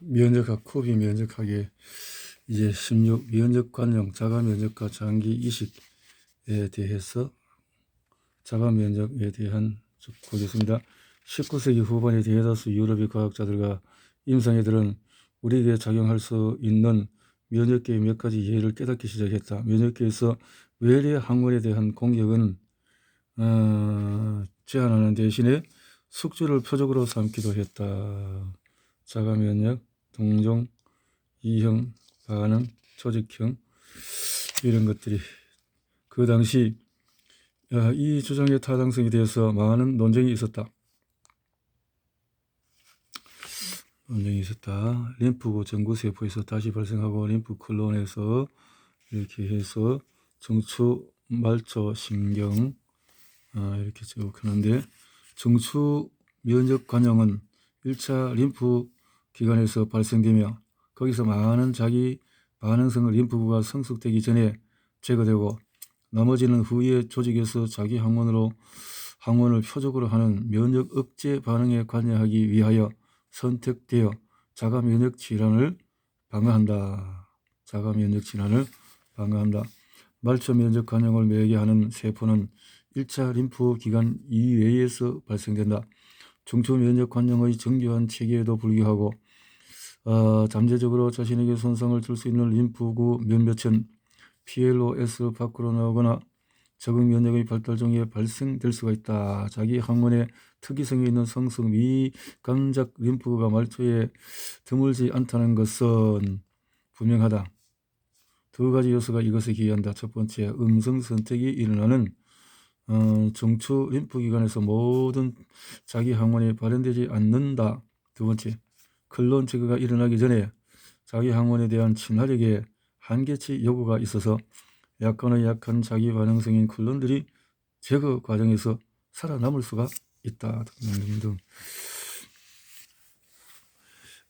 면역학, 코비 면역학의 이제 16 면역 관용 자가 면역과 장기 이식에 대해서 자가 면역에 대한 쭉 보겠습니다. 19세기 후반에 대다수 유럽의 과학자들과 임상애들은 우리에게 작용할 수 있는 면역계의 몇 가지 예를 깨닫기 시작했다. 면역계에서 외래 항원에 대한 공격은 어, 제한하는 대신에 숙주를 표적으로 삼기도 했다. 자가 면역, 동종, 이형, 반응, 조직형 이런 것들이 그 당시 어, 이 주장의 타당성에 대해서 많은 논쟁이 있었다. 논쟁이 있었다. 림프구 전구세포에서 다시 발생하고 림프 클론에서 이렇게 해서 정추 말초 신경 어, 이렇게 쭉 하는데 정추 면역 관용은 1차 림프 기관에서 발생되며 거기서 많은 자기 반응성 림프구가 성숙되기 전에 제거되고 나머지는 후에 조직에서 자기 항원으로 항원을 표적으로 하는 면역 억제 반응에 관여하기 위하여 선택되어 자가 면역 질환을 방어한다. 자가 면역 질환을 방어한다. 말초 면역 관용을 매개하는 세포는 1차 림프 기관 이외에서 발생된다. 중추 면역 관용의 정교한 체계에도 불구하고 어, 잠재적으로 자신에게 손상을 줄 수 있는 림프구 몇몇은 PLOS 밖으로 나오거나 적응 면역의 발달 중에 발생될 수가 있다. 자기 항원에 특이성이 있는 성성 미감작 림프가 말초에 드물지 않다는 것은 분명하다. 두 가지 요소가 이것에 기여한다. 첫 번째, 음성 선택이 일어나는 어, 정추 림프기관에서 모든 자기 항원이 발현되지 않는다. 두 번째, 클론 제거가 일어나기 전에 자기 항원에 대한 친화력에 한계치 요구가 있어서 약간의 약한 자기 반응성인 클론들이 제거 과정에서 살아남을 수가 있다. 등등등.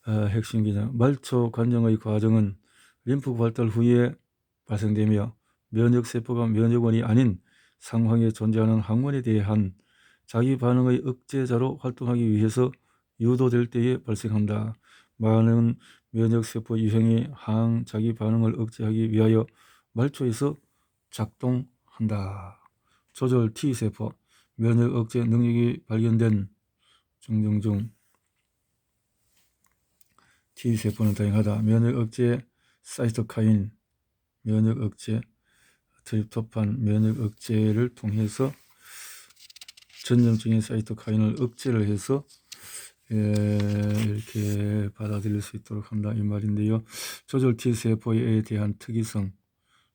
아, 핵심 기능. 말초 관정의 과정은 림프 발달 후에 발생되며 면역 세포가 면역원이 아닌 상황에 존재하는 항원에 대한 자기 반응의 억제자로 활동하기 위해서 유도될 때에 발생한다. 많은 면역세포 유형이 항 자기 반응을 억제하기 위하여 말초에서 작동한다. 조절 T세포, 면역 억제 능력이 발견된 중중중 T세포는 다양하다. 면역 억제 사이토카인, 면역 억제 트립토판, 면역 억제를 통해서 전염적인 사이토카인을 억제를 해서 예, 이렇게 받아들일 수 있도록 한다 이 말인데요. 조절 T세포에 대한 특이성,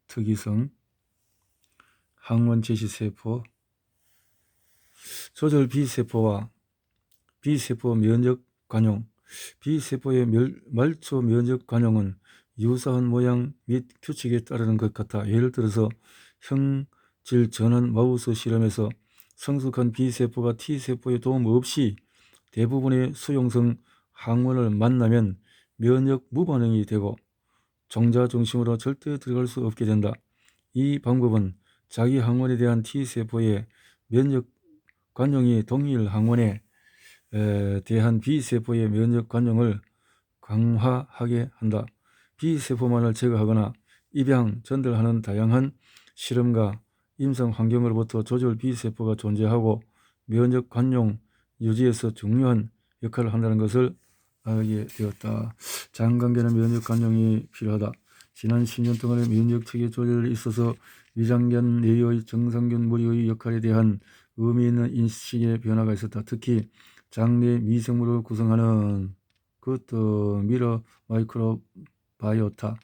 특이성, 항원 제시 세포, 조절 B세포와 B세포 면역 관용, B세포의 멸, 말초 면역 관용은 유사한 모양 및 규칙에 따르는 것 같아 예를 들어서 형질 전환 마우스 실험에서 성숙한 B세포가 T세포의 도움 없이 대부분의 수용성 항원을 만나면 면역 무반응이 되고 정자 중심으로 절대 들어갈 수 없게 된다. 이 방법은 자기 항원에 대한 T세포의 면역 관용이 동일 항원에 대한 B세포의 면역 관용을 강화하게 한다. B세포만을 제거하거나 입양, 전달하는 다양한 실험과 임상 환경으로부터 조절 B세포가 존재하고 면역 관용 유지에서 중요한 역할을 한다는 것을 알게 되었다. 장관계는 면역 관용이 필요하다. 지난 10년 동안의 면역 체계 조절에 있어서 위장견 내의 정상균 무리의 역할에 대한 의미 있는 인식의 변화가 있었다. 특히 장내 미생물을 구성하는 그것도 미러 마이크로 바이오타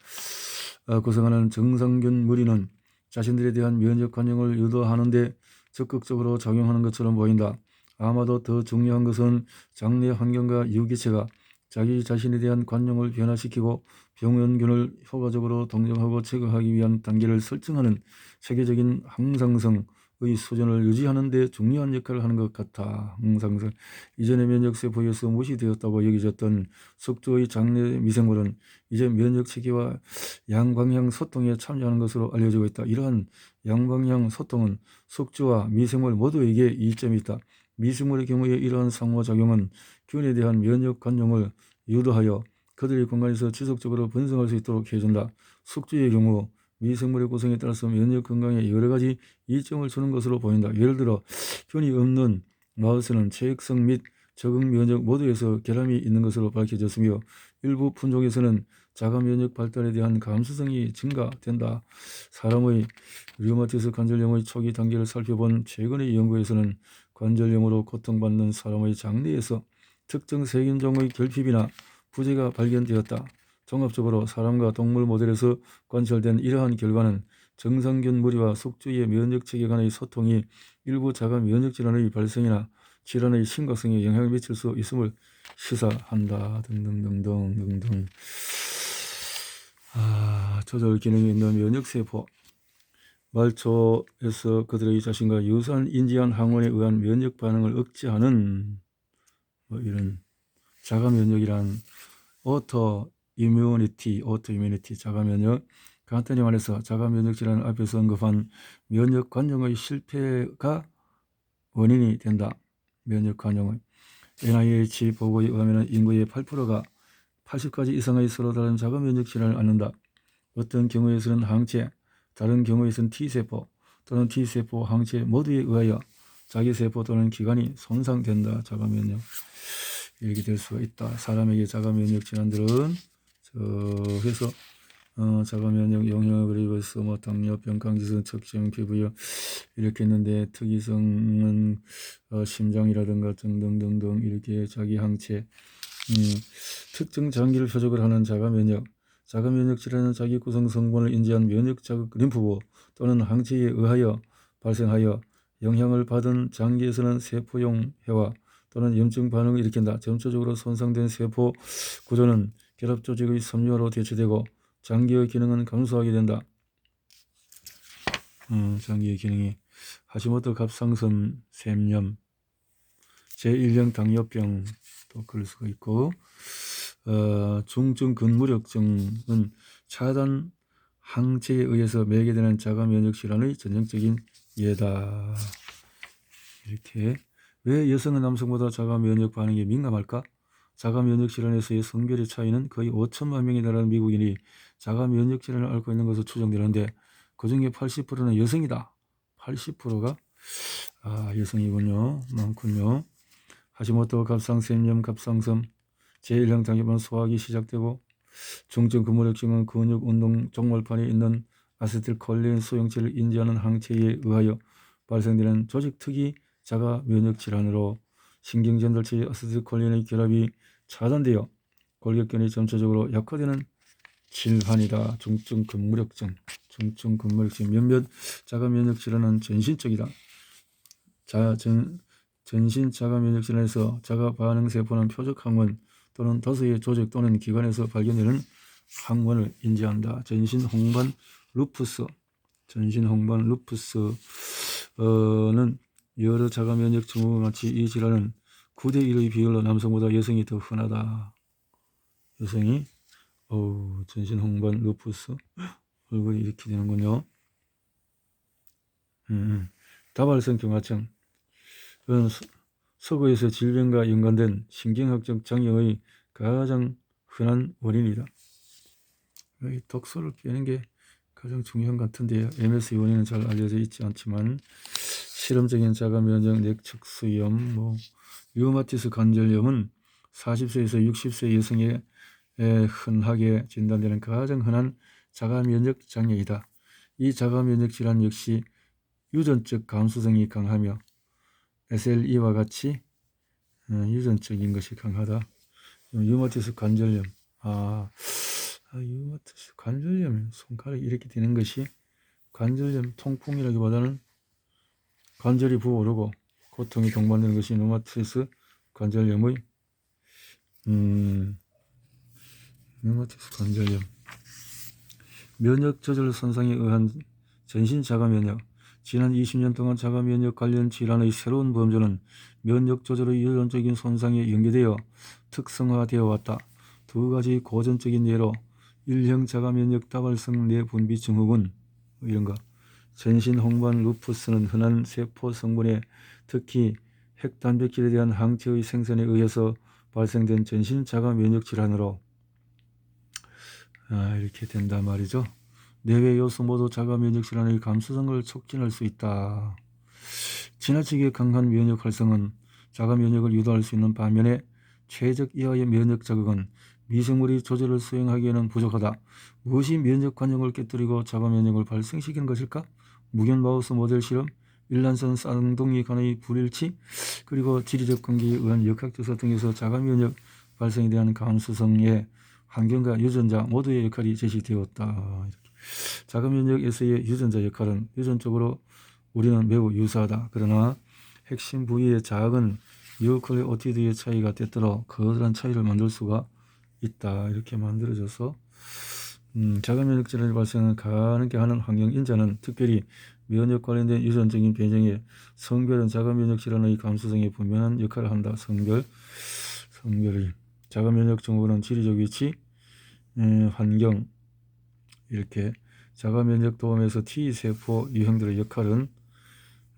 어, 구성하는 정상균 무리는 자신들에 대한 면역 관용을 유도하는데 적극적으로 작용하는 것처럼 보인다. 아마도 더 중요한 것은 장내 환경과 유기체가 자기 자신에 대한 관용을 변화시키고 병원균을 효과적으로 동정하고 제거하기 위한 단계를 설정하는 세계적인 항상성의 수준을 유지하는 데 중요한 역할을 하는 것 같아. 항상성. 이전에 면역세포에서 무시되었다고 여겨졌던 석조의 장내 미생물은 이제 면역 체계와 양방향 소통에 참여하는 것으로 알려지고 있다. 이러한 양방향 소통은 석조와 미생물 모두에게 이점이 있다. 미생물의 경우에 이러한 상호작용은 균에 대한 면역 관용을 유도하여 그들이 공간에서 지속적으로 번성할 수 있도록 해준다. 숙주의 경우 미생물의 구성에 따라서 면역 건강에 여러 가지 이점을 주는 것으로 보인다. 예를 들어 균이 없는 마우스는 체액성 및 적응 면역 모두에서 결함이 있는 것으로 밝혀졌으며 일부 품종에서는 자가 면역 발달에 대한 감수성이 증가된다. 사람의 류마티스 관절염의 초기 단계를 살펴본 최근의 연구에서는 관절염으로 고통받는 사람의 장내에서 특정 세균종의 결핍이나 부재가 발견되었다. 종합적으로 사람과 동물 모델에서 관찰된 이러한 결과는 정상균 무리와 숙주의 면역 체계 간의 소통이 일부 자가 면역 질환의 발생이나 질환의 심각성에 영향을 미칠 수 있음을 시사한다. 등등등등 등등. 아, 조절 기능이 있는 면역세포. 말초에서 그들의 자신과 유사한 인지한 항원에 의한 면역 반응을 억제하는 뭐 이런 자가 면역이란 오토 이뮤니티, 오토 이뮤니티, 자가 면역. 간단히 말해서 자가 면역 질환 앞에서 언급한 면역 관용의 실패가 원인이 된다. 면역 관용의 NIH 보고에 의하면 인구의 8%가 80가지 이상의 서로 다른 자가 면역 질환을 앓는다. 어떤 경우에서는 항체, 다른 경우에서는 T세포 또는 T세포, 항체 모두에 의하여 자기 세포 또는 기관이 손상된다. 자가 면역. 이렇게 될 수가 있다. 사람에게 자가 면역 질환들은 저 해서 어, 자가 면역 영향을 입어서 뭐 당뇨병, 강제성 척추염, 피부염 이렇게 했는데 특이성은 어, 심장이라든가 등등등등 이렇게 자기 항체 음, 특정 장기를 표적을 하는 자가 면역 자가 면역 질환은 자기 구성 성분을 인지한 면역 자극 림프부 또는 항체에 의하여 발생하여 영향을 받은 장기에서는 세포용 해와 또는 염증 반응을 일으킨다. 점차적으로 손상된 세포 구조는 결합 조직의 섬유화로 대체되고 장기의 기능은 감소하게 된다. 음, 장기의 기능이 하시모토 갑상선 샘염, 제1형 당뇨병도 그럴 수가 있고 어, 중증 근무력증은 차단 항체에 의해서 매개되는 자가 면역 질환의 전형적인 예다. 이렇게 왜 여성은 남성보다 자가 면역 반응에 민감할까? 자가 면역 질환에서의 성별의 차이는 거의 5천만 명에 달하는 미국인이 자가 면역 질환을 앓고 있는 것으로 추정되는데 그 중에 80%는 여성이다. 80%가 아, 여성이군요. 많군요. 하시모토 갑상샘염 갑상섬 제1형 당뇨만 소화기 시작되고 중증 근무력증은 근육 운동 종말판에 있는 아세틸콜린 소형체를 인지하는 항체에 의하여 발생되는 조직 특이 자가 면역 질환으로 신경전달체의 아세틸콜린의 결합이 차단되어 골격근이 점차적으로 약화되는 질환이다. 중증 근무력증, 중증 근무력증 몇몇 자가 면역 질환은 전신적이다. 자, 전, 전신 자가 면역 질환에서 자가 반응 세포는 표적 항원 또는 다수의 조직 또는 기관에서 발견되는 항원을 인지한다. 전신 홍반 루푸스, 전신 홍반 루푸스는 여러 자가 면역 증후와 같이 이 질환은 9대 1의 비율로 남성보다 여성이 더 흔하다. 여성이 어우 전신 홍반 루푸스 얼굴이 이렇게 되는군요. 음, 다발성 경화증 은 서구에서 질병과 연관된 신경학적 장애의 가장 흔한 원인이다. 이 독소를 빼는 게 가장 중요한 것 같은데요. MS 원인은 잘 알려져 있지 않지만 실험적인 자가 면역 넥척수염, 뭐 류마티스 관절염은 40세에서 60세 여성에 흔하게 진단되는 가장 흔한 자가 면역 장애이다. 이 자가 면역 질환 역시 유전적 감수성이 강하며 SLE와 같이 어, 유전적인 것이 강하다. 유마티스 관절염. 아, 아 유마티스 관절염. 손가락이 이렇게 되는 것이 관절염 통풍이라기보다는 관절이 부어오르고 고통이 동반되는 것이 유마티스 관절염의 음, 유마티스 관절염. 면역 저절 손상에 의한 전신 자가 면역. 지난 20년 동안 자가 면역 관련 질환의 새로운 범주는 면역 조절의 유전적인 손상에 연계되어 특성화되어 왔다. 두 가지 고전적인 예로 일형 자가 면역 다발성 내분비 증후군 이런 거 전신 홍반 루푸스는 흔한 세포 성분에 특히 핵단백질에 대한 항체의 생산에 의해서 발생된 전신 자가 면역 질환으로 아, 이렇게 된단 말이죠. 내외 요소 모두 자가 면역 질환의 감수성을 촉진할 수 있다. 지나치게 강한 면역 활성은 자가 면역을 유도할 수 있는 반면에 최적 이하의 면역 자극은 미생물이 조절을 수행하기에는 부족하다. 무엇이 면역 관용을 깨뜨리고 자가 면역을 발생시키는 것일까? 무견 마우스 모델 실험, 일란성 쌍둥이 간의 불일치, 그리고 지리적 관계에 의한 역학조사 등에서 자가 면역 발생에 대한 감수성의 환경과 유전자 모두의 역할이 제시되었다. 이렇게. 자가 면역에서의 유전자 역할은 유전적으로 우리는 매우 유사하다. 그러나 핵심 부위의 작은 뉴클레오티드의 차이가 때때로 거대한 차이를 만들 수가 있다. 이렇게 만들어져서 음, 자가 면역 질환이 발생을 가능하게 하는 환경 인자는 특별히 면역 관련된 유전적인 변형에 성별은 자가 면역 질환의 감수성에 분명한 역할을 한다. 성별, 성별이 자가 면역 증후군은 지리적 위치, 음, 환경 이렇게 자가 면역 도움에서 T 세포 유형들의 역할은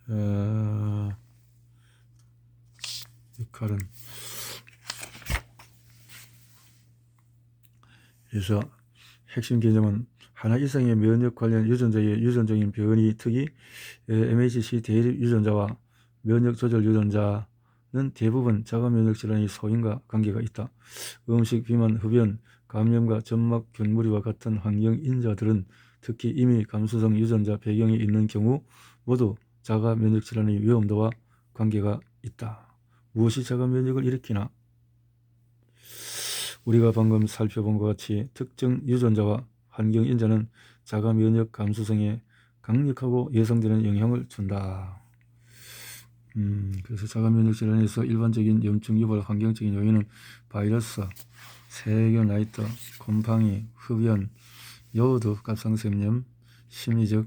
어, 역할은 그래서 핵심 개념은 하나 이상의 면역 관련 유전자의 유전적인 변이 특이 MHC 대립 유전자와 면역 조절 유전자는 대부분 자가 면역 질환의 소인과 관계가 있다. 음식, 비만, 흡연, 감염과 점막 균무리와 같은 환경 인자들은 특히 이미 감수성 유전자 배경에 있는 경우 모두 자가 면역 질환의 위험도와 관계가 있다. 무엇이 자가 면역을 일으키나? 우리가 방금 살펴본 것 같이 특정 유전자와 환경 인자는 자가 면역 감수성에 강력하고 예상되는 영향을 준다. 음, 그래서 자가 면역 질환에서 일반적인 염증 유발 환경적인 요인은 바이러스, 세균 라이터, 곰팡이, 흡연, 요오드, 갑상선염, 심리적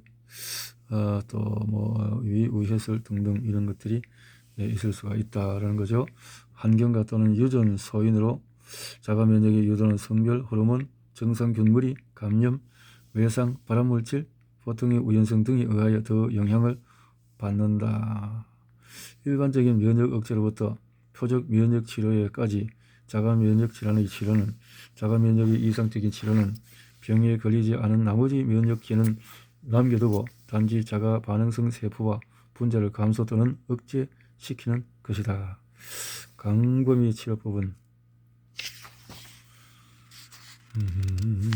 어, 또뭐 위해설 등등 이런 것들이 예, 있을 수가 있다라는 거죠. 환경과 또는 유전 소인으로 자가 면역의 유도는 성별, 호르몬, 정상 균물이, 감염, 외상, 발암물질, 보통의 우연성 등에 의하여 더 영향을 받는다. 일반적인 면역 억제로부터 표적 면역 치료에까지 자가 면역 질환의 치료는 자가 면역의 이상적인 치료는 병에 걸리지 않은 나머지 면역 기는 남겨두고 단지 자가 반응성 세포와 분자를 감소 또는 억제 시키는 것이다. 강범위 치료법은 음.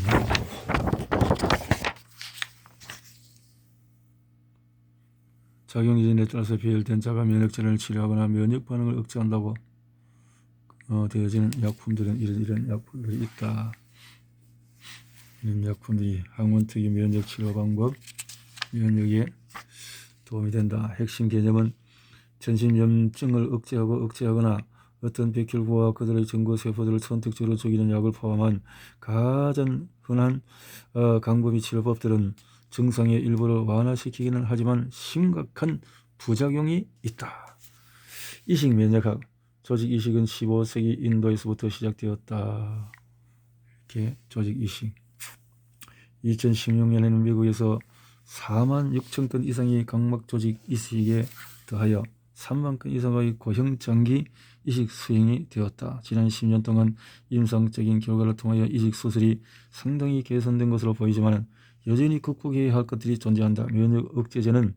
작용 이전에 따라서 배열된 자가 면역 질환을 치료하거나 면역 반응을 억제한다고 어, 되어지는 약품들은 이런 이런 약품들이 있다. 이런 약품들이 항원특이 면역 치료 방법, 면역에 도움이 된다. 핵심 개념은 전신염증을 억제하고 억제하거나 어떤 백혈구와 그들의 전구 세포들을 선택적으로 죽이는 약을 포함한 가장 흔한 어, 강범위 치료법들은 증상의 일부를 완화시키기는 하지만 심각한 부작용이 있다. 이식 면역학 조직 이식은 15세기 인도에서부터 시작되었다. 이렇게 조직 이식. 2016년에는 미국에서 4만 6천 건 이상의 각막 조직 이식에 더하여 3만 건 이상의 고형 장기 이식 수행이 되었다. 지난 10년 동안 임상적인 결과를 통하여 이식 수술이 상당히 개선된 것으로 보이지만 여전히 극복해야 할 것들이 존재한다. 면역 억제제는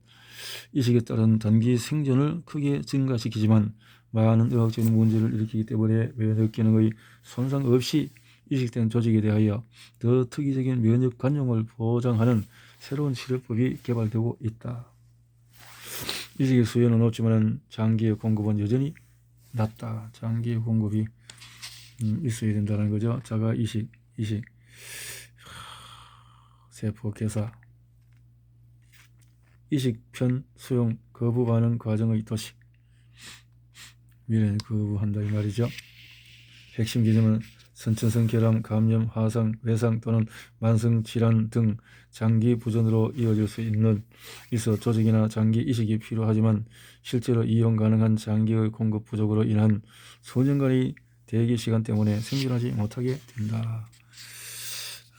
이식에 따른 단기 생존을 크게 증가시키지만 많은 의학적인 문제를 일으키기 때문에 면역 기능의 손상 없이 이식된 조직에 대하여 더 특이적인 면역 관용을 보장하는 새로운 치료법이 개발되고 있다. 이식의 수요는 높지만 장기의 공급은 여전히 낮다. 장기의 공급이 음, 있어야 된다는 거죠. 자가 이식, 이식, 세포 개사, 이식 편 수용 거부 반응 과정의 도식, 미래는 거부한다 이 말이죠. 핵심 개념은 선천성 결함, 감염, 화상, 외상 또는 만성 질환 등 장기 부전으로 이어질 수 있는 있어 조직이나 장기 이식이 필요하지만 실제로 이용 가능한 장기의 공급 부족으로 인한 수년간의 대기 시간 때문에 생존하지 못하게 된다.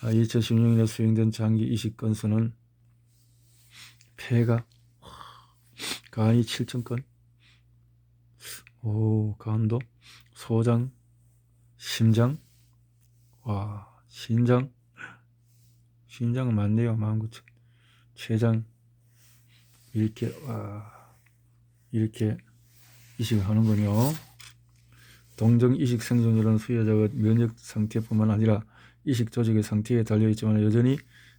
2016년에 수행된 장기 이식 건수는 폐가 간이 7천 건, 오 간도, 소장, 심장, 와, 신장 신장은 많네요. 19,000. 췌장 이렇게 와 이렇게 이식을 하는군요. 동정 이식 생존율은 수혜자의 면역 상태뿐만 아니라 이식 조직의 상태에 달려 있지만 여전히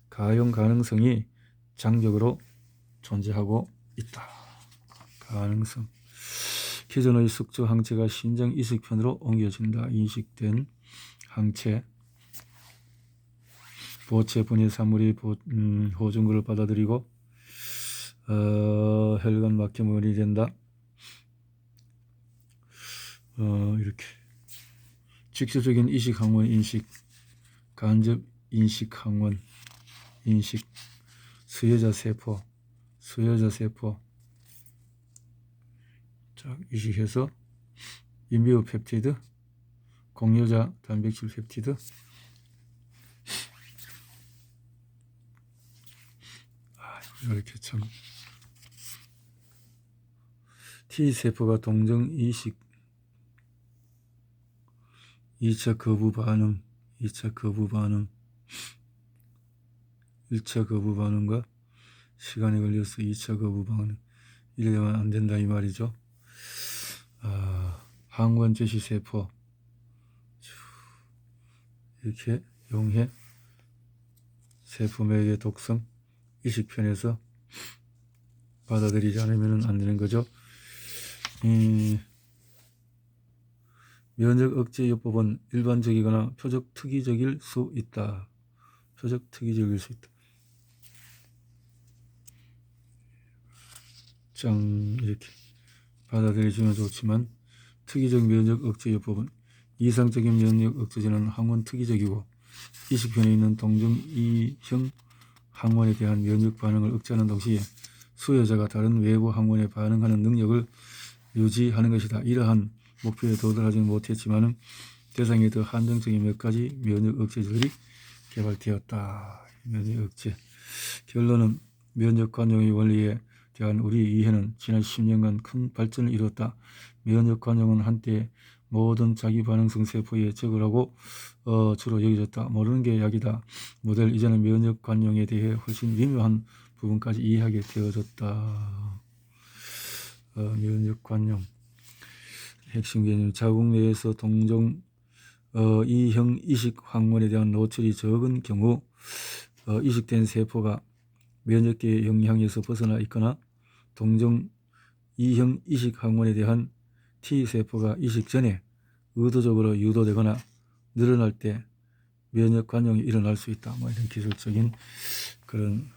가용 가능성이 장적으로 존재하고 있다. 가능성. 기존의 숙주 항체가 신장 이식편으로 옮겨진다. 인식된 항체. 보체 분해 사물이 보, 음, 호중구를 받아들이고 어, 혈관 막힘이 된다. 어, 이렇게. 직접적인 이식 항원 인식, 간접 인식 항원 인식, 수여자 세포, 수여자 세포. 자, 이식해서 인비오 펩티드, 공여자 단백질 펩티드 아, 이렇게 참. T세포가 동정 이식. 2차 거부 반응, 2차 거부 반응, 1차 거부 반응과 시간이 걸려서 2차 거부 반응. 이래면 안 된다 이 말이죠. 아, 항원 제시 세포. 이렇게 용해. 세포 맥의 독성 이식편에서 받아들이지 않으면 안 되는 거죠. 이 면역 억제 요법은 일반적이거나 표적 특이적일 수 있다. 표적 특이적일 수 있다. 짱 이렇게 받아들여주면 좋지만 특이적 면역 억제 요법은 이상적인 면역 억제제는 항원 특이적이고 이식편에 있는 동정 이형 항원에 대한 면역 반응을 억제하는 동시에 수여자가 다른 외부 항원에 반응하는 능력을 유지하는 것이다. 이러한 목표에 도달하지 못했지만 대상에 더 한정적인 몇 가지 면역 억제제들이 개발되었다. 면역 억제. 결론은 면역 관용의 원리에 대한 우리 이해는 지난 10년간 큰 발전을 이뤘다. 면역 관용은 한때 모든 자기 반응성 세포에 적으라고 어, 주로 여겨졌다. 모르는 게 약이다. 모델 이제는 면역 관용에 대해 훨씬 미묘한 부분까지 이해하게 되어졌다. 어, 면역 관용. 핵심 개념 자국 내에서 동종 어, 이형 이식 항원에 대한 노출이 적은 경우 어, 이식된 세포가 면역계의 영향에서 벗어나 있거나 동종 이형 이식 항원에 대한 T세포가 이식 전에 의도적으로 유도되거나 늘어날 때 면역 관용이 일어날 수 있다. 뭐 이런 기술적인 그런